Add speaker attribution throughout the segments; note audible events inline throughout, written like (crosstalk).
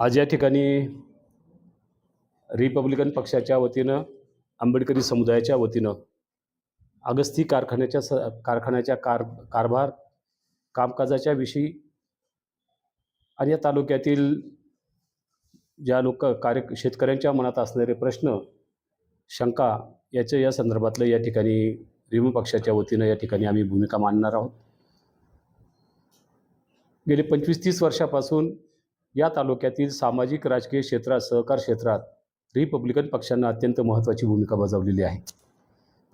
Speaker 1: आज या ठिकाणी रिपब्लिकन पक्षाच्या वतीनं आंबेडकरी समुदायाच्या वतीनं अगस्ती कारखान्याच्या स कारखान्याच्या कार कारभार कामकाजाच्या विषयी आणि या तालुक्यातील ज्या लोक कार्य शेतकऱ्यांच्या मनात असणारे प्रश्न शंका याच्या या संदर्भातलं या ठिकाणी रिमू पक्षाच्या वतीनं या ठिकाणी आम्ही भूमिका मांडणार आहोत. गेले पंचवीस तीस वर्षापासून या तालुक्यातील सामाजिक राजकीय क्षेत्रात सहकार क्षेत्रात रिपब्लिकन पक्षांना अत्यंत महत्त्वाची भूमिका बजावलेली आहे.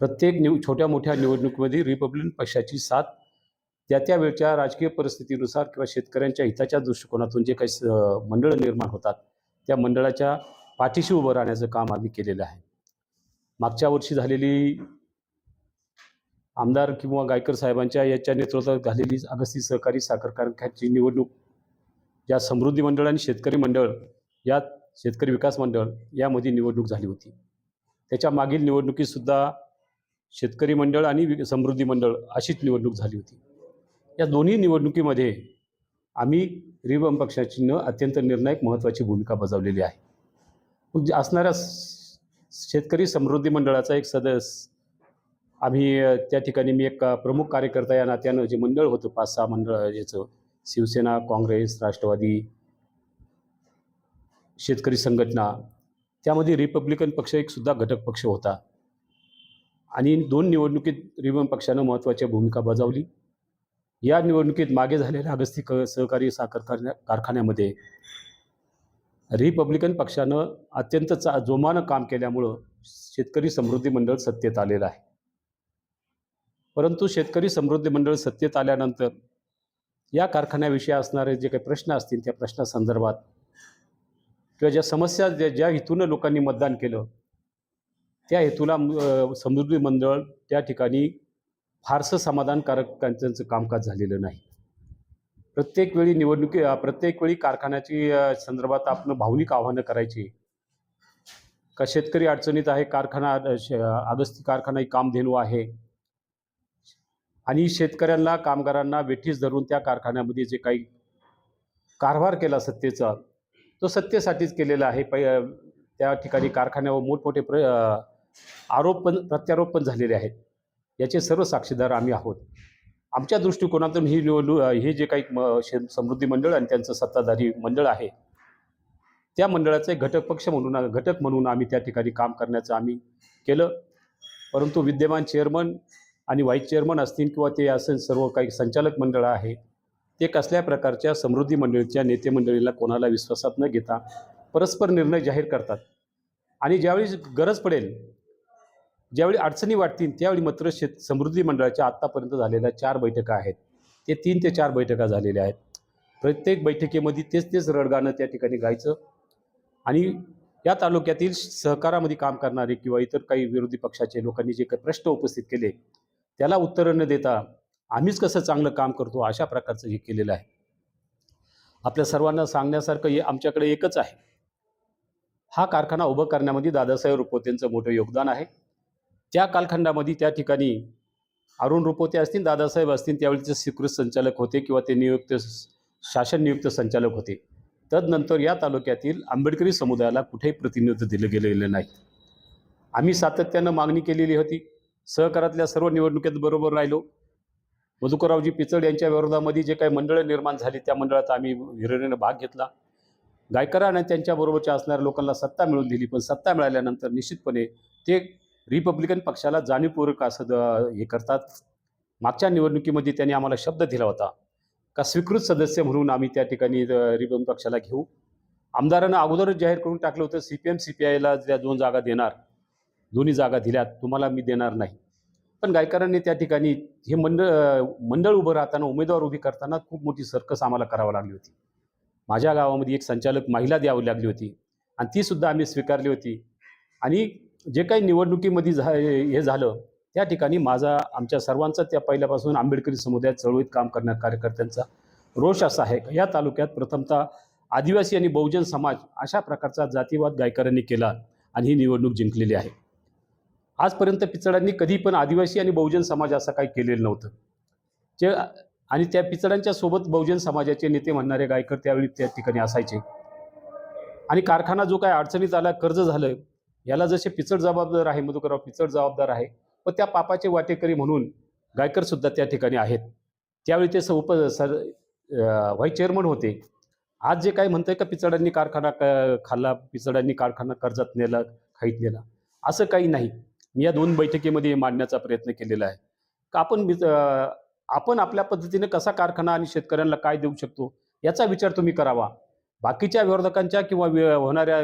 Speaker 1: प्रत्येक निव छोट्या मोठ्या निवडणुकीमध्ये रिपब्लिकन पक्षाची साथ त्या त्या वेळच्या राजकीय परिस्थितीनुसार किंवा शेतकऱ्यांच्या हिताच्या दृष्टिकोनातून जे काही स मंडळं निर्माण होतात त्या मंडळाच्या पाठीशी उभं राहण्याचं काम आम्ही केलेलं आहे. मागच्या वर्षी झालेली आमदार किंवा गायकर साहेबांच्या याच्या नेतृत्वात झालेली अगस्ती सहकारी साखर कारखान्याची निवडणूक या समृद्धी मंडळ आणि शेतकरी मंडळ यात शेतकरी विकास मंडळ यामध्ये निवडणूक झाली होती. त्याच्या मागील निवडणुकीतसुद्धा शेतकरी मंडळ आणि समृद्धी मंडळ अशीच निवडणूक झाली होती. या दोन्ही निवडणुकीमध्ये आम्ही रिबम पक्षाची न अत्यंत निर्णायक महत्त्वाची भूमिका बजावलेली आहे. मग असणाऱ्या शेतकरी समृद्धी मंडळाचा एक सदस्य आम्ही त्या ठिकाणी मी एक प्रमुख कार्यकर्ता या नात्यानं जे मंडळ होतं पाच सहा मंडळ याचं शिवसेना काँग्रेस राष्ट्रवादी शेतकरी संघटना त्यामध्ये रिपब्लिकन पक्ष एक सुद्धा घटक पक्ष होता. आणि दोन निवडणुकीत रिपब्लिकन पक्षानं महत्त्वाची भूमिका बजावली. या निवडणुकीत मागे झालेल्या अगस्ती क सहकारी साखर कारण्या कारखान्यामध्ये रिपब्लिकन पक्षानं अत्यंत चा जोमानं काम केल्यामुळं शेतकरी समृद्धी मंडळ सत्तेत आलेलं आहे. परंतु शेतकरी समृद्धी मंडळ सत्तेत आल्यानंतर या कारखान्याविषयी असणारे जे काही प्रश्न असतील त्या प्रश्नासंदर्भात किंवा ज्या समस्या ज्या ज्या हेतूनं लोकांनी मतदान केलं त्या हेतूला समृद्धी मंडळ त्या ठिकाणी फारसं समाधानकारक त्यांचं कामकाज झालेलं नाही. प्रत्येक वेळी निवडणुकी प्रत्येक वेळी कारखान्याची संदर्भात आपण भावनिक आव्हानं करायची. का शेतकरी अडचणीत आहे कारखाना आगस्ती श- कारखाना ही कामधेनू आहे. आणि शेतकऱ्यांना कामगारांना वेठीस धरून त्या कारखान्यामध्ये जे काही कारभार केला सत्तेचा तो सत्तेसाठीच केलेला आहे. पै त्या ठिकाणी कारखान्यावर मोठमोठे प्र आरोप पण प्रत्यारोप पण झालेले आहेत. याचे सर्व साक्षीदार आम्ही आहोत. आमच्या दृष्टिकोनातून ही निवडणूक हे जे काही म शे समृद्धी मंडळ आणि त्यांचं सत्ताधारी मंडळ आहे त्या मंडळाचे घटक पक्ष म्हणून घटक म्हणून आम्ही त्या ठिकाणी काम करण्याचं आम्ही केलं. परंतु विद्यमान चेअरमन आणि व्हाईस चेअरमन असतील किंवा ते असेल सर्व काही संचालक मंडळ आहे ते कसल्या प्रकारच्या समृद्धी मंडळीच्या नेते मंडळीला कोणाला विश्वासात न घेता परस्पर निर्णय जाहीर करतात? आणि ज्यावेळी गरज पडेल ज्यावेळी अडचणी वाटतील त्यावेळी मात्र शेत समृद्धी मंडळाच्या आत्तापर्यंत झालेल्या चार बैठका आहेत. ते तीन ते चार बैठका झालेल्या आहेत. प्रत्येक बैठकीमध्ये तेच तेच रडगाणं त्या ठिकाणी गायचं. आणि या तालुक्यातील सहकारामध्ये काम करणारे किंवा इतर काही विरोधी पक्षाचे लोकांनी जे काही प्रश्न उपस्थित केले त्याला उत्तरं न देता आम्हीच कसं चांगलं काम करतो अशा प्रकारचं हे केलेलं आहे. आपल्या सर्वांना सांगण्यासारखं हे आमच्याकडे एकच आहे. हा कारखाना उभं करण्यामध्ये दादासाहेब रुपोतेंचं मोठं योगदान आहे. त्या कालखंडामध्ये त्या ठिकाणी अरुण रुपोते असतील दादासाहेब असतील त्यावेळेचे स्वीकृत संचालक होते किंवा ते नियुक्त शासन नियुक्त संचालक होते. तदनंतर या तालुक्यातील आंबेडकरी समुदायाला कुठेही प्रतिनिधित्व दिलं गेलेलं नाही. आम्ही सातत्यानं मागणी केलेली होती. सहकारातल्या सर्व निवडणुकीत बरोबर राहिलो. मधुकररावजी पिचड यांच्या विरोधामध्ये जे काही मंडळं निर्माण झाली त्या मंडळात आम्ही हिरणीनं भाग घेतला. गायकरा त्यांच्याबरोबरच्या असणाऱ्या लोकांना सत्ता मिळवून दिली पण सत्ता मिळाल्यानंतर निश्चितपणे ते रिपब्लिकन पक्षाला जाणीवपूर्वक असं हे करतात. मागच्या निवडणुकीमध्ये त्यांनी आम्हाला शब्द दिला होता का स्वीकृत सदस्य म्हणून आम्ही त्या ठिकाणी रिपब्लिकन पक्षाला घेऊ. आमदारांना अगोदरच जाहीर करून टाकलं होतं C P M C P आयला ज्या दोन जागा देणार दोन्ही जागा दिल्यात तुम्हाला मी देणार नाही. पण गायकरांनी त्या ठिकाणी हे मंडळ मंडळ उभं राहताना उमेदवार उभी करताना खूप मोठी सर्कस आम्हाला करावं लागली होती. माझ्या गावामध्ये एक संचालक महिला द्यावी लागली होती आणि तीसुद्धा आम्ही स्वीकारली होती. आणि जे काही निवडणुकीमध्ये झा हे झालं त्या ठिकाणी माझा आमच्या सर्वांचा त्या पहिल्यापासून आंबेडकरी समुदायात चळवळीत काम करणाऱ्या कार्यकर्त्यांचा रोष असा आहे या तालुक्यात प्रथमतः आदिवासी आणि बहुजन समाज अशा प्रकारचा जातीवाद गायकरांनी केला आणि ही निवडणूक जिंकलेली आहे. आजपर्यंत पिचडांनी कधी पण आदिवासी आणि बहुजन समाज असं काही केलेलं नव्हतं. जे आणि त्या पिचडांच्या सोबत बहुजन समाजाचे नेते म्हणणारे गायकर त्यावेळी त्या ठिकाणी असायचे. आणि कारखाना जो काय अडचणीत आला कर्ज झालं याला जसे पिचड जबाबदार आहे मधुकरराव पिचड जबाबदार आहे व त्या पापाचे वाटेकरी म्हणून गायकर सुद्धा त्या ठिकाणी आहेत. त्यावेळी ते स उप सर व्हाईस चेअरमन होते. आज जे काही म्हणतंय का पिचडांनी कारखाना क खाल्ला पिचडांनी कारखाना कर्जात नेला खाईत नेला असं काही नाही. मी या दोन बैठकीमध्ये मांडण्याचा प्रयत्न केलेला आहे. का आपण आपण आपल्या पद्धतीने कसा कारखाना आणि शेतकऱ्यांना काय देऊ शकतो याचा विचार तुम्ही करावा. बाकीच्या विरोधकांच्या किंवा होणाऱ्या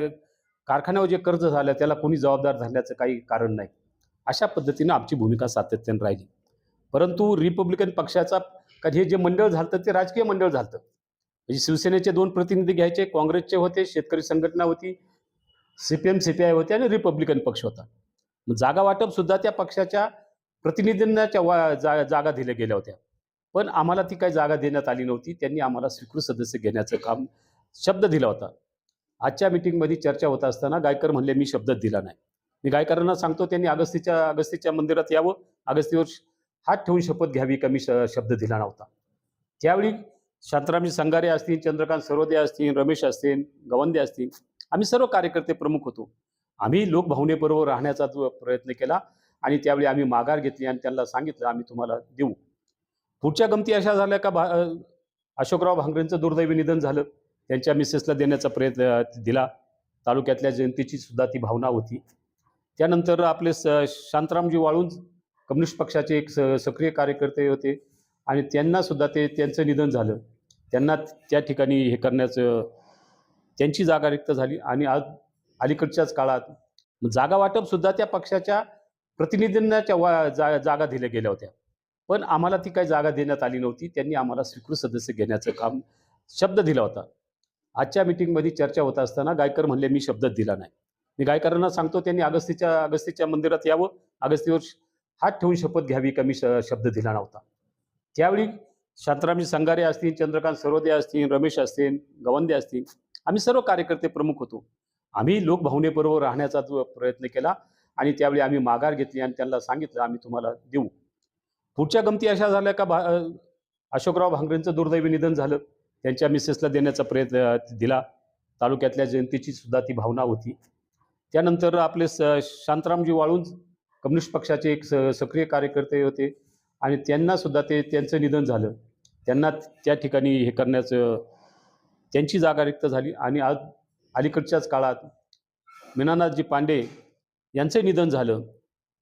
Speaker 1: कारखान्यावर जे कर्ज झालं त्याला कोणी जबाबदार झाल्याचं काही कारण नाही. अशा पद्धतीनं आमची भूमिका सातत्याने राहिली. परंतु रिपब्लिकन पक्षाचा हे जे मंडळ झालं ते राजकीय मंडळ झालं म्हणजे शिवसेनेचे दोन प्रतिनिधी घ्यायचे काँग्रेसचे होते शेतकरी संघटना होती C P M C P I होते आणि रिपब्लिकन पक्ष होता. जागा वाटप सुद्धा त्या पक्षाच्या प्रतिनिधींना त्या वा जा जागा दिल्या गेल्या होत्या. पण आम्हाला ती काही जागा देण्यात आली नव्हती. त्यांनी आम्हाला स्वीकृत सदस्य घेण्याचं काम शब्द दिला होता. आजच्या मिटिंगमध्ये चर्चा होत असताना गायकर म्हणले मी शब्द दिला नाही. मी गायकरांना सांगतो त्यांनी अगस्तीच्या अगस्तीच्या मंदिरात यावं. अगस्तीवर हात ठेवून शपथ घ्यावी का? मी श- शब्द दिला नव्हता. त्यावेळी शांतरामजी संगारे असतील चंद्रकांत सरोदे असतील रमेश असतील गवंदे असतील आम्ही सर्व कार्यकर्ते प्रमुख होतो. आम्ही लोकभावनेबरोबर राहण्याचा प्रयत्न केला आणि त्यावेळी आम्ही माघार घेतली आणि त्यांना सांगितलं आम्ही तुम्हाला देऊ. पुढच्या गमती अशा झाल्या का भा अशोकराव भांगरेंचं दुर्दैवी निधन झालं. त्यांच्या मिसेसला देण्याचा प्रयत्न दिला. तालुक्यातल्या जनतेची सुद्धा ती भावना होती. त्यानंतर आपले स शांतरामजी वाळून कम्युनिस्ट पक्षाचे एक स सक्रिय कार्यकर्ते होते आणि त्यांना सुद्धा ते त्यांचं निधन झालं. त्यांना त्या ठिकाणी हे करण्याचं त्यांची जागा रिक्त झाली आणि आज अलीकडच्याच काळात. जागा वाटप सुद्धा त्या पक्षाच्या प्रतिनिधींना त्या वा जा जागा दिल्या गेल्या होत्या. पण आम्हाला ती काही जागा देण्यात आली नव्हती. त्यांनी आम्हाला स्वीकृत सदस्य घेण्याचं काम शब्द दिला होता. आजच्या मिटिंगमध्ये चर्चा होत असताना गायकर म्हणले मी शब्द दिला नाही. मी गायकरांना सांगतो त्यांनी अगस्तीच्या अगस्तीच्या मंदिरात यावं. अगस्तीवर हात ठेवून शपथ घ्यावी का मी श- शब्द दिला नव्हता. त्यावेळी शांतरामजी संगारे असतील चंद्रकांत सरोदे असतील रमेश असतील गवंदे असतील आम्ही सर्व कार्यकर्ते प्रमुख होतो. आम्ही लोकभावनेबरोबर राहण्याचा जो प्रयत्न केला आणि त्यावेळी आम्ही माघार घेतली आणि त्यांना सांगितलं आम्ही तुम्हाला देऊ. पुढच्या गमती अशा झाल्या का भा अशोकराव भांगरेंचं दुर्दैवी निधन झालं. त्यांच्या मिसेसला देण्याचा प्रयत्न दिला. तालुक्यातल्या जनतेची सुद्धा ती भावना होती. त्यानंतर आपले स शांतरामजी वाळूंज कम्युनिस्ट पक्षाचे एक स सक्रिय कार्यकर्ते होते आणि त्यांना सुद्धा ते त्यांचं निधन झालं. त्यांना त्या ठिकाणी हे करण्याचं त्यांची जागा रिक्त झाली आणि आज अलीकडच्याच काळात मीनानाथजी पांडे यांचं निधन झालं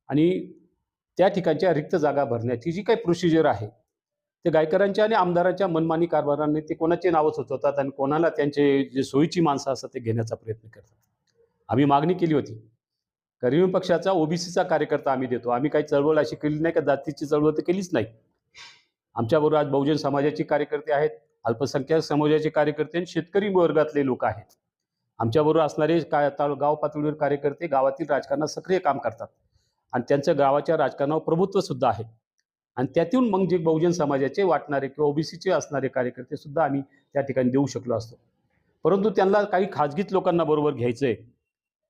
Speaker 1: आणि त्या ठिकाणच्या रिक्त जागा भरण्याची जी काही प्रोसिजर आहे ते गायकरांच्या आणि आमदारांच्या मनमानी कारभाराने ते कोणाचे नावं सुचवतात आणि कोणाला त्यांचे जे सोयीची माणसं असतात ते घेण्याचा प्रयत्न करतात. आम्ही मागणी केली होती करिमी पक्षाचा ओबीसीचा कार्यकर्ता आम्ही देतो. आम्ही काही चळवळ अशी केली नाही का जातीची चळवळ तर केलीच नाही. आमच्याबरोबर आज बहुजन समाजाचे कार्यकर्ते आहेत अल्पसंख्याक समाजाचे कार्यकर्ते आणि शेतकरी वर्गातले लोक आहेत. आमच्याबरोबर असणारे काय गाव पातळीवर कार्यकर्ते गावातील राजकारणात सक्रिय काम करतात. आणि त्यांचं गावाच्या राजकारणावर प्रभुत्व सुद्धा आहे. आणि त्यातून मग जे बहुजन समाजाचे वाटणारे किंवा ओबीसीचे असणारे कार्यकर्ते सुद्धा आम्ही त्या ठिकाणी देऊ शकलो असतो. परंतु त्यांना काही खाजगीत लोकांना बरोबर घ्यायचं आहे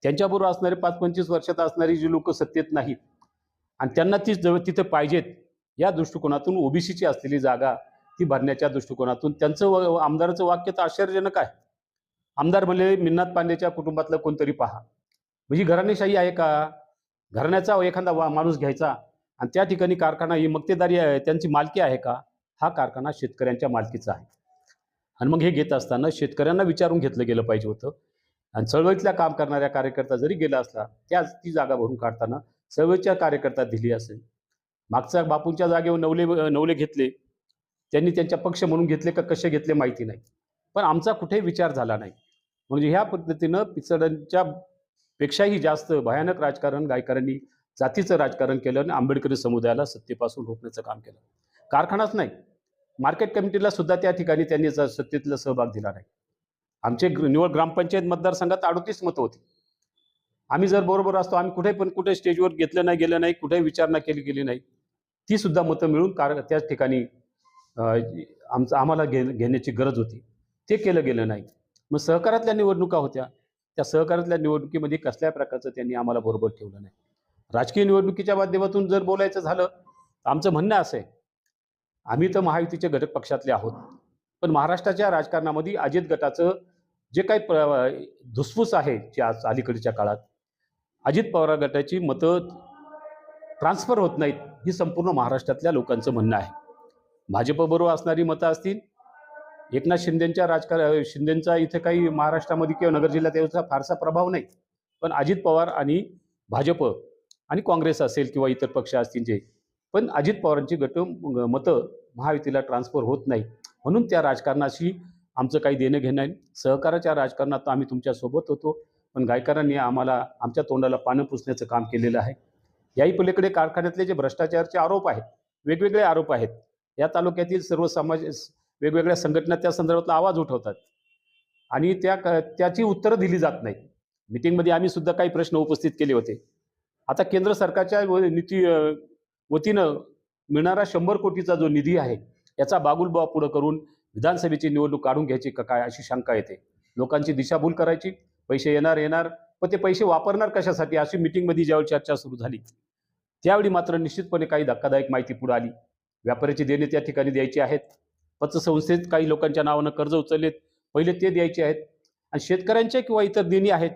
Speaker 1: त्यांच्याबरोबर असणारे पाच पंचवीस वर्षात असणारी जी लोक सत्तेत नाहीत. आणि त्यांना ती जवळ तिथं पाहिजेत. या दृष्टिकोनातून ओबीसीची असलेली जागा ती भरण्याच्या दृष्टिकोनातून त्यांचं आमदाराचं वाक्य तर आश्चर्यजनक आहे. आमदार म्हणले मिन्नाथ पांडेच्या कुटुंबातलं कोणतरी पहा. म्हणजे घराणेशाही आहे का? घराण्याचा एखादा वा माणूस घ्यायचा. आणि त्या ठिकाणी कारखाना ही मक्तेदारी आहे त्यांची मालकी आहे का? हा कारखाना शेतकऱ्यांच्या मालकीचा आहे. आणि मग हे घेत असताना शेतकऱ्यांना विचारून घेतलं गेलं पाहिजे होतं. आणि चळवळीतल्या काम करणाऱ्या कार्यकर्ता जरी गेला असला त्याच ती जागा भरून काढताना चळवळीच्या कार्यकर्ता दिली असेल. मागच्या बापूंच्या जागेवर नवले नवले घेतले. त्यांनी त्यांच्या पक्ष म्हणून घेतले का कसे घेतले माहिती नाही. पण आमचा कुठेही विचार झाला नाही. म्हणजे ह्या पद्धतीनं पिचडांच्या पेक्षाही जास्त भयानक राजकारण गायकरांनी जातीचं राजकारण केलं आणि आंबेडकरी समुदायाला सत्तेपासून रोखण्याचं काम केलं. कारखानाच नाही. मार्केट कमिटीला सुद्धा त्या ठिकाणी त्यांनी सत्तेतला सहभाग दिला नाही. आमचे ग्र- निवड ग्रामपंचायत मतदारसंघात अडतीस मतं होती. आम्ही जर बरोबर असतो आम्ही कुठे पण कुठे स्टेजवर घेतलं नाही गेलं नाही कुठेही विचारणा केली गेली नाही ती सुद्धा मतं मिळून कार त्याच ठिकाणी आमचं आम्हाला घे घेण्याची गरज होती. ते केलं गेलं नाही. मग सहकारातल्या निवडणुका होत्या. त्या सहकारातल्या निवडणुकीमध्ये कसल्या प्रकारचं त्यांनी आम्हाला बरोबर ठेवलं नाही. राजकीय निवडणुकीच्या माध्यमातून जर बोलायचं झालं तर आमचं म्हणणं असं आहे आम्ही तर महायुतीचे घटक पक्षातले आहोत. पण महाराष्ट्राच्या राजकारणामध्ये अजित गटाचं जे काही प्र धुसफूस आहे जे आज अलीकडच्या काळात अजित पवार गटाची मतं ट्रान्सफर होत नाहीत ही संपूर्ण महाराष्ट्रातल्या लोकांचं म्हणणं आहे. भाजपबरोबर असणारी मतं असतील एकनाथ शिंदेंच्या राजकार शिंदेंचा इथे काही महाराष्ट्रामध्ये किंवा नगर जिल्ह्यात याचा फारसा प्रभाव नाही. पण अजित पवार आणि भाजप आणि काँग्रेस असेल किंवा इतर पक्ष असतील जे पण अजित पवारांची गट मतं महायुतीला ट्रान्सफर होत नाही. म्हणून त्या राजकारणाशी आमचं काही देणं घेणं आहे सहकाराच्या राजकारणात आम्ही तुमच्यासोबत होतो. पण गायकरांनी आम्हाला आमच्या तोंडाला पानं पुसण्याचं काम केलेलं आहे. याही पलीकडे कारखान्यातले जे भ्रष्टाचारचे आरोप आहेत वेगवेगळे आरोप आहेत. या तालुक्यातील सर्व समाज वेगवेगळ्या संघटना त्या संदर्भातला आवाज उठवतात. आणि त्या क त्याची उत्तरं दिली जात नाही मिटिंगमध्ये आम्ही सुद्धा काही प्रश्न उपस्थित केले होते. आता केंद्र सरकारच्या व- नीती वतीनं मिळणारा शंभर कोटीचा जो निधी आहे याचा बागुलबाव पुढं करून विधानसभेची निवडणूक काढून घ्यायची का काय अशी शंका येते. लोकांची दिशाभूल करायची पैसे येणार येणार पण ते पैसे वापरणार कशासाठी अशी मिटिंगमध्ये ज्यावेळी चर्चा सुरू झाली त्यावेळी मात्र निश्चितपणे काही धक्कादायक माहिती पुढे आली. व्यापाऱ्याची देणे त्या ठिकाणी द्यायची आहेत. पतसंस्थेत काही लोकांच्या नावानं कर्ज उचललेत. पहिले ते द्यायचे आहेत. आणि शेतकऱ्यांच्या किंवा इतर देणी आहेत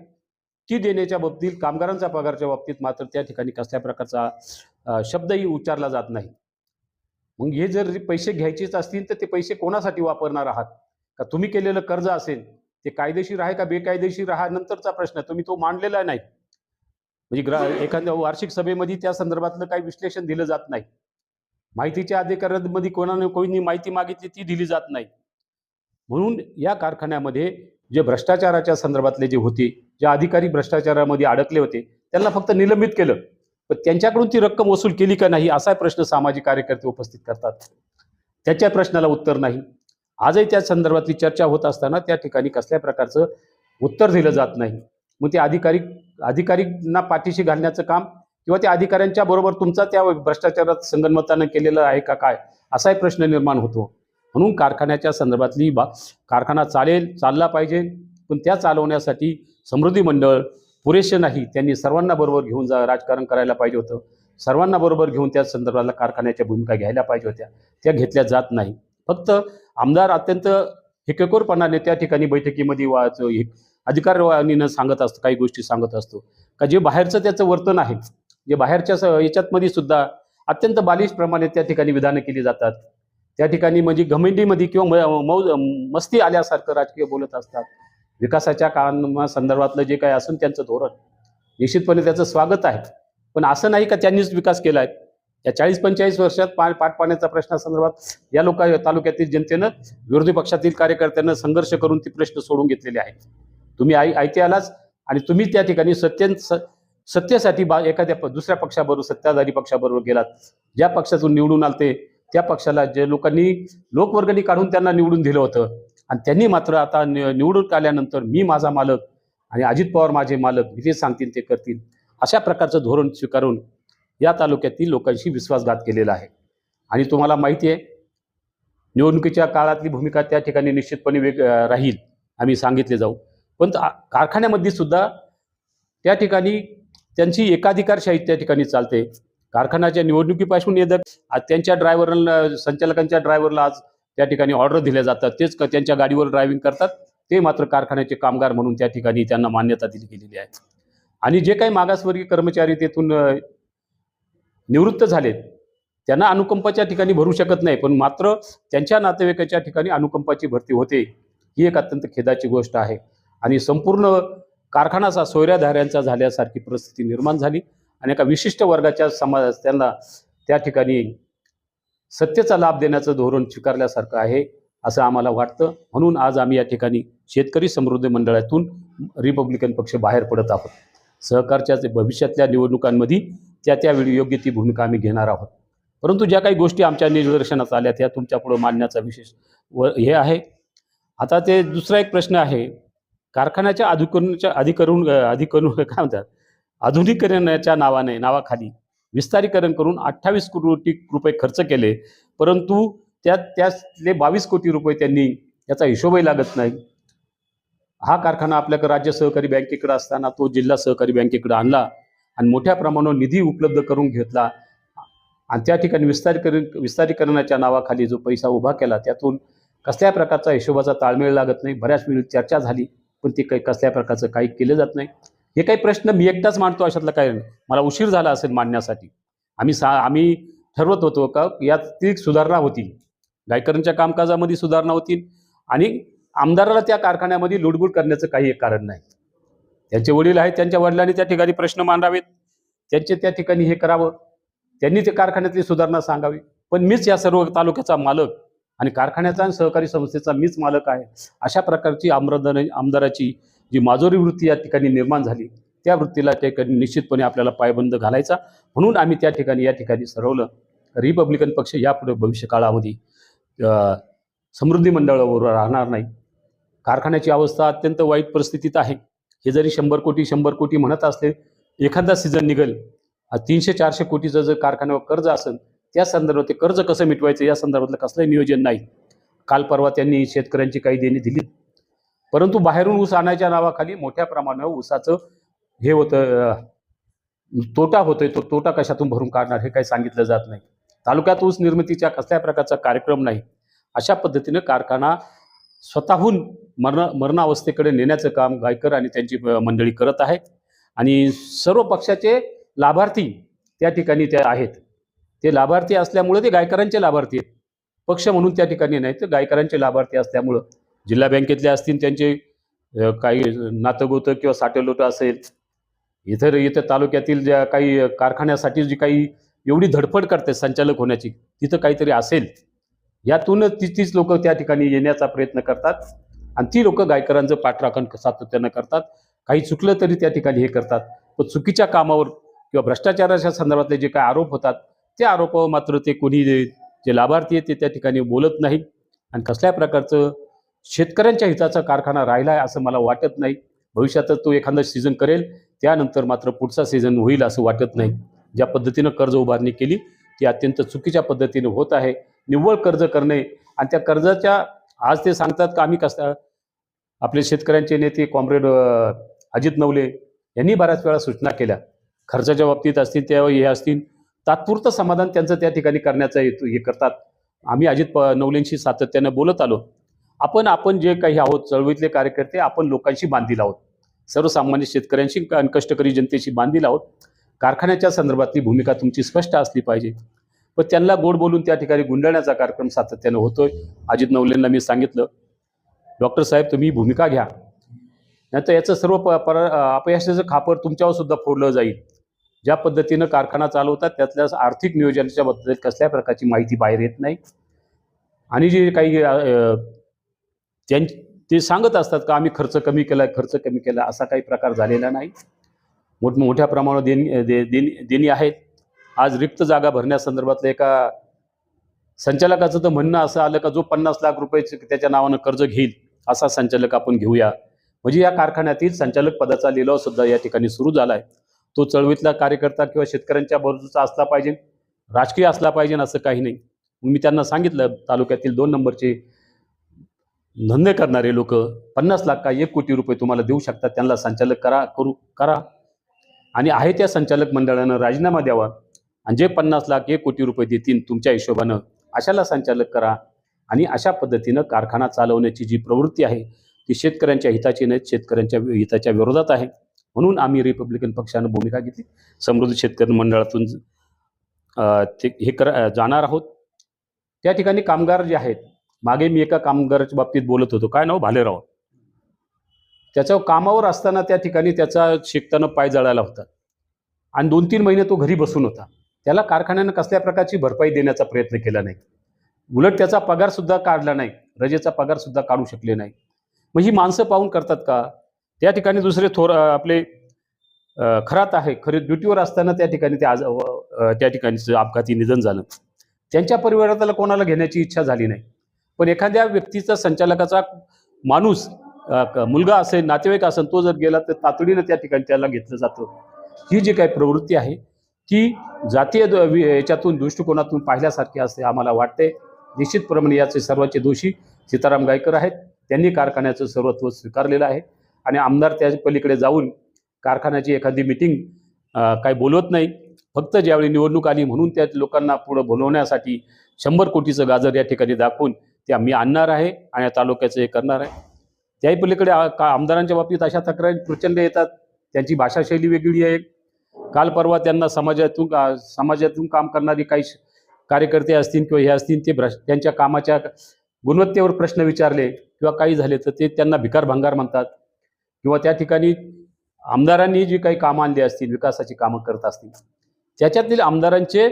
Speaker 1: ती देण्याच्या बाबतीत कामगारांच्या पगारच्या बाबतीत मात्र त्या ठिकाणी कसल्या प्रकारचा शब्दही उच्चारला जात नाही. मग हे जर पैसे घ्यायचेच असतील तर ते पैसे कोणासाठी वापरणार आहात? का तुम्ही केलेलं कर्ज असेल ते कायदेशीर आहे का बेकायदेशीर हा नंतरचा प्रश्न तुम्ही तो मांडलेला नाही. म्हणजे ग्रा एखाद्या वार्षिक सभेमध्ये त्या संदर्भातलं काही विश्लेषण दिलं जात नाही. माहितीच्या अधिकारांमध्ये कोणाने कोणी माहिती मागितली ती दिली जात नाही. म्हणून या कारखान्यामध्ये जे भ्रष्टाचाराच्या संदर्भातले जे होते जे अधिकारी भ्रष्टाचारामध्ये अडकले होते त्यांना फक्त निलंबित केलं. पण त्यांच्याकडून ती रक्कम वसूल केली का नाही असा प्रश्न सामाजिक कार्यकर्ते उपस्थित करतात. त्याच्या प्रश्नाला उत्तर नाही. आजही त्या संदर्भातली चर्चा होत असताना त्या ठिकाणी कसल्या प्रकारचं उत्तर दिलं जात नाही. मग ते अधिकारी अधिकारींना पाठीशी घालण्याचं काम किंवा त्या अधिकाऱ्यांच्या बरोबर तुमचा त्या भ्रष्टाचारात संगनमतानं केलेलं आहे का काय? असाही प्रश्न निर्माण होतो. म्हणून कारखान्याच्या संदर्भातली बा कारखाना चालेल चालला पाहिजे पण त्या चालवण्यासाठी समृद्धी मंडळ पुरेसे नाही. त्यांनी सर्वांना बरोबर घेऊन जा राजकारण करायला पाहिजे होतं. सर्वांना बरोबर घेऊन त्या संदर्भातला कारखान्याच्या भूमिका घ्यायला पाहिजे होत्या. त्या घेतल्या जात नाही. फक्त आमदार अत्यंत हिकेकोरपणाने त्या ठिकाणी बैठकीमध्ये वा अधिकारवाणीनं सांगत असतो काही गोष्टी सांगत असतो. का जे बाहेरचं त्याचं वर्तन आहे. जे बाहेरच्या याच्यातमध्ये सुद्धा अत्यंत बालिशप्रमाणे त्या ठिकाणी विधानं केली जातात. त्या ठिकाणी म्हणजे घमेंडीमध्ये किंवा म- मौज मस्ती आल्यासारखं राजकीय बोलत असतात. विकासाच्या कामासंदर्भातलं जे काही असून त्यांचं धोरण. निश्चितपणे त्याचं स्वागत आहे. पण असं नाही का त्यांनीच विकास केला आहे या चाळीस पंचेचाळीस वर्षात पा पाटपाण्याच्या प्रश्नासंदर्भात या लोक तालुक्यातील जनतेनं विरोधी पक्षातील कार्यकर्त्यांना संघर्ष करून ते प्रश्न सोडून घेतलेले आहेत. तुम्ही आई ऐते आलाच आणि तुम्ही त्या ठिकाणी सत्य स- सत्तेसाठी बा एखाद्या प- दुसऱ्या पक्षाबरोबर सत्ताधारी पक्षाबरोबर गेलात ज्या पक्षातून निवडून आलते त्या पक्षाला जे लोकांनी लोकवर्गणी काढून त्यांना निवडून दिलं होतं. आणि त्यांनी मात्र आता नि- निवडून आल्यानंतर मी माझा मालक आणि अजित पवार माझे मालक मी जे सांगतील ते करतील अशा प्रकारचं धोरण स्वीकारून या तालुक्यातील लोकांशी विश्वासघात केलेला आहे. आणि तुम्हाला माहिती आहे निवडणुकीच्या काळातली भूमिका त्या ठिकाणी निश्चितपणे वेग राहील आम्ही सांगितले जाऊ. पण कारखान्यामध्ये सुद्धा त्या ठिकाणी त्यांची एकाधिकारशाही त्या ठिकाणी चालते. कारखान्याच्या निवडणुकीपासून येतात त्यांच्या ड्रायव्हरला संचालकांच्या ड्रायव्हरला आज त्या ठिकाणी ऑर्डर दिल्या जातात तेच क- त्यांच्या गाडीवर ड्रायव्हिंग करतात ते मात्र कारखान्याचे कामगार म्हणून त्या ठिकाणी त्यांना मान्यता दिली गेलेली आहे. आणि जे काही मागासवर्गीय कर्मचारी तेथून निवृत्त झालेत त्यांना अनुकंपाच्या ठिकाणी भरू शकत नाही पण मात्र त्यांच्या नातेवाईकाच्या ठिकाणी अनुकंपाची भरती होते ही एक अत्यंत खेदाची गोष्ट आहे. आणि संपूर्ण कारखानाचा सोयऱ्याधाऱ्यांचा झाल्यासारखी परिस्थिती निर्माण झाली. आणि एका विशिष्ट वर्गाच्या समाज त्यांना त्या ठिकाणी सत्तेचा लाभ देण्याचं धोरण स्वीकारल्यासारखं आहे असं आम्हाला वाटतं. म्हणून आज आम्ही या ठिकाणी शेतकरी समृद्धी मंडळातून रिपब्लिकन पक्ष बाहेर पडत आहोत. सहकारच्या भविष्यातल्या निवडणुकांमध्ये त्या त्यावेळी योग्य ती भूमिका आम्ही घेणार आहोत. परंतु ज्या काही गोष्टी आमच्या निदर्शनात आल्या त्या तुमच्यापुढं मांडण्याचा विशेष व हे आहे. आता ते दुसरा एक प्रश्न आहे. कारखान्याच्या अधिकरणच्या अधिकरण अधिकरण (laughs) काय म्हणतात? आधुनिकरणाच्या नावाने नावाखाली विस्तारीकरण करून अठ्ठावीस कोटी रुपये खर्च केले. परंतु त्यात त्यातले बावीस कोटी रुपये त्यांनी याचा हिशोबही लागत नाही. हा कारखाना आपल्याकडे राज्य सहकारी बँकेकडे असताना तो जिल्हा सहकारी बँकेकडे आणला आणि मोठ्या प्रमाणावर निधी उपलब्ध करून घेतला. आणि त्या ठिकाणी विस्तारीकरण विस्तारीकरणाच्या नावाखाली जो पैसा उभा केला त्यातून कसल्या प्रकारचा हिशोबाचा ताळमेळ लागत नाही. बऱ्याच वेळी चर्चा झाली. पण ते काही कसल्या प्रकारचं काही केलं जात नाही. हे काही प्रश्न मी एकटाच मांडतो अशातला काय नाही. मला उशीर झाला असेल मांडण्यासाठी. आम्ही सा आम्ही ठरवत होतो का यात ती सुधारणा होती गायकरांच्या कामकाजामध्ये सुधारणा होतील आणि आमदाराला त्या कारखान्यामध्ये लुडबुड करण्याचं काही एक कारण नाही. त्यांचे वडील आहेत त्यांच्या वडिलांनी त्या ठिकाणी प्रश्न मांडावेत. त्यांचे त्या ठिकाणी हे करावं. त्यांनी ते कारखान्यातली सुधारणा सांगावी. पण मीच या सर्व तालुक्याचा मालक आणि कारखान्याचा आणि सहकारी संस्थेचा मीच मालक आहे. अशा प्रकारची आमदार आमदाराची जी माजोरी वृत्ती या ठिकाणी निर्माण झाली त्या वृत्तीला त्या ठिकाणी निश्चितपणे आपल्याला पायबंद घालायचा. म्हणून आम्ही त्या ठिकाणी या ठिकाणी सरवलं. रिपब्लिकन पक्ष यापुढे भविष्य काळामध्ये समृद्धी मंडळावर राहणार नाही. कारखान्याची अवस्था अत्यंत वाईट परिस्थितीत आहे. हे जरी शंभर कोटी शंभर कोटी म्हणत असले एखादा सीझन निघेल तीनशे चारशे कोटीचं जर कारखान्यावर कर्ज असेल त्या संदर्भात ते कर्ज कसं मिटवायचं या संदर्भातलं कसलंही नियोजन नाही. काल परवा त्यांनी शेतकऱ्यांची काही देणी दिली. परंतु बाहेरून ऊस आणायच्या नावाखाली मोठ्या प्रमाणावर ऊसाचं हे होतं तोटा होतोय. तो तोटा कशातून भरून काढणार हे काही सांगितलं जात नाही. तालुक्यात ऊस निर्मितीच्या कसल्या प्रकारचा कार्यक्रम नाही. अशा पद्धतीनं कारखाना स्वतःहून मरण मरणावस्थेकडे नेण्याचं काम गायकर आणि त्यांची मंडळी करत आहे आणि सर्व पक्षाचे लाभार्थी त्या ठिकाणी ते आहेत. ते लाभार्थी असल्यामुळे ते गायकरांचे लाभार्थी आहेत. पक्ष म्हणून त्या ठिकाणी नाही तर गायकरांचे लाभार्थी असल्यामुळं. जिल्हा बँकेतले असतील त्यांचे काही नातगोतं किंवा साठेलोटं असेल इतर इथं तालुक्यातील ज्या काही कारखान्यासाठी जी काही एवढी धडपड करते संचालक होण्याची तिथं काहीतरी असेल यातूनच ती तीच लोक त्या ठिकाणी येण्याचा प्रयत्न करतात आणि ती लोक गायकरांचं पाठराखण सातत्यानं करतात. काही चुकलं तरी त्या ठिकाणी हे करतात. पण चुकीच्या कामावर किंवा भ्रष्टाचाराच्या संदर्भातले जे काही आरोप होतात त्या आरोप मात्र ते कोणी जे जे लाभार्थी आहेत ते त्या ठिकाणी बोलत नाही आणि कसल्या प्रकारचं शेतकऱ्यांच्या हिताचा कारखाना राहिला आहे असं मला वाटत नाही. भविष्यातच तो एखादा सीझन करेल. त्यानंतर मात्र पुढचा सीझन होईल असं वाटत नाही. ज्या पद्धतीनं कर्ज उभारणी केली ती अत्यंत चुकीच्या पद्धतीनं होत आहे. निव्वळ कर्ज करणे आणि त्या कर्जाच्या आज ते सांगतात का आम्ही कसं आपले शेतकऱ्यांचे नेते कॉम्रेड अजित नवले यांनी बऱ्याच वेळा सूचना केल्या. खर्चाच्या बाबतीत असतील त्या हे असतील. तात्पुरतं समाधान त्यांचं त्या ठिकाणी करण्याचा हेतू हे करतात. आम्ही अजित प नवलेंशी सातत्यानं बोलत आलो. आपण आपण जे काही आहोत चळवळीतले कार्यकर्ते आपण लोकांशी बांधील आहोत. सर्वसामान्य शेतकऱ्यांशी कष्टकरी जनतेशी बांधील आहोत. कारखान्याच्या संदर्भातली भूमिका तुमची स्पष्ट असली पाहिजे. पण त्यांना गोड बोलून त्या ठिकाणी गुंडाळण्याचा कार्यक्रम सातत्यानं होतोय. अजित नवलेंना मी सांगितलं डॉक्टर साहेब तुम्ही भूमिका घ्या. नाहीतर याचं सर्व प पर अपयशाचं खापर तुमच्यावर सुद्धा फोडलं जाईल. ज्या पद्धतीनं कारखाना चालवतात त्यातल्या आर्थिक नियोजनाच्या बद्दल कसल्या प्रकारची माहिती बाहेर येत नाही. आणि जे काही त्यां ते सांगत असतात का आम्ही खर्च कमी केला खर्च कमी केला असा काही प्रकार झालेला नाही. मोठ मोठ्या प्रमाणावर देणी दे देणी देणी आहेत. आज रिक्त जागा भरण्यासंदर्भातलं एका संचालकाचं तर म्हणणं असं आलं का जो पन्नास लाख रुपये त्याच्या नावानं कर्ज घेईल असा संचालक आपण घेऊया. म्हणजे या कारखान्यातील संचालक पदाचा लिलाव सुद्धा या ठिकाणी सुरू झाला आहे तो चळवळीतला कार्यकर्ता किंवा शेतकऱ्यांच्या बाजूचा असला पाहिजे राजकीय असला पाहिजे असं काही नाही. मी त्यांना सांगितलं तालुक्यातील दोन नंबरचे धंदे करणारे लोक पन्नास लाख का एक कोटी रुपये तुम्हाला देऊ शकतात त्यांना संचालक करा करू करा. आणि आहे त्या संचालक मंडळानं राजीनामा द्यावा. आणि जे पन्नास लाख एक कोटी रुपये देतील तुमच्या हिशोबानं अशाला संचालक करा. आणि अशा पद्धतीनं कारखाना चालवण्याची जी प्रवृत्ती आहे ती शेतकऱ्यांच्या हिताची नाही शेतकऱ्यांच्या हिताच्या विरोधात आहे. म्हणून आम्ही रिपब्लिकन पक्षानं भूमिका घेतली. समृद्ध शेतकरी मंडळातून ते हे कर जाणार आहोत. त्या ठिकाणी कामगार जे आहेत मागे मी एका कामगाराच्या बाबतीत बोलत होतो. काय नाव? भालेराव. त्याच्या कामावर असताना त्या ठिकाणी त्याचा शिकताना पाय जळाला होता. आणि दोन तीन महिने तो घरी बसून होता. त्याला कारखान्यानं कसल्या प्रकारची भरपाई देण्याचा प्रयत्न केला नाही. उलट त्याचा पगार सुद्धा काढला नाही. रजेचा पगार सुद्धा काढू शकले नाही. मग ही माणसं पाहून करतात का? त्या ठिकाणी दुसरे थोर आपले खरात आहे खरे ड्युटीवर असताना त्या ठिकाणी ते आज त्या ठिकाणी अपघाती निधन झालं. त्यांच्या परिवाराला कोणाला घेण्याची इच्छा झाली नाही. पण एखाद्या व्यक्तीचा संचालकाचा माणूस क- मुलगा असेल नातेवाईक असेल तो जर गेला तर तातडीनं त्या ठिकाणी त्याला घेतलं जातं. ही जी काही प्रवृत्ती आहे ती जातीय द- याच्यातून दृष्टिकोनातून पाहिल्यासारखी असते आम्हाला वाटते. निश्चितप्रमाणे याचे सर्वांचे दोषी सीताराम गायकर आहेत. त्यांनी कारखान्याचं सर्वत्व स्वीकारलेलं आहे. आणि आमदार त्या पलीकडे जाऊन कारखान्याची एखादी मिटिंग काही बोलवत नाही. फक्त ज्यावेळी निवडणूक आली म्हणून त्या लोकांना पुढं बोलवण्यासाठी शंभर कोटीचं गाजर या ठिकाणी दाखवून ते आम्ही आणणार आहे आणि या तालुक्याचं हे करणार आहे. त्याही पलीकडे का आमदारांच्या बाबतीत अशा तक्रारी प्रचंड येतात. त्यांची भाषाशैली वेगळी आहे. काल परवा त्यांना समाजातून समाजातून काम करणारी काही श- कार्यकर्ते असतील किंवा हे असतील ते भ्रष्ट त्यांच्या कामाच्या गुणवत्तेवर प्रश्न विचारले किंवा काही झाले तर ते त्यांना भिकार भंगार म्हणतात. किंवा त्या ठिकाणी आमदारांनी जी काही कामं आणली असतील विकासाची कामं करत असतील त्याच्यातील आमदारांचे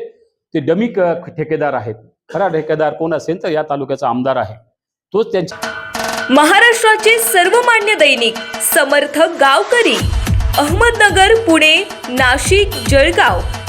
Speaker 1: ते डमी क- ठेकेदार आहेत. खरा ठेकेदार कोण असेल तर या तालुक्याचा आमदार आहे. तोच त्यांच्या
Speaker 2: महाराष्ट्राचे सर्वमान्य दैनिक समर्थ गावकरी अहमदनगर पुणे नाशिक जळगाव.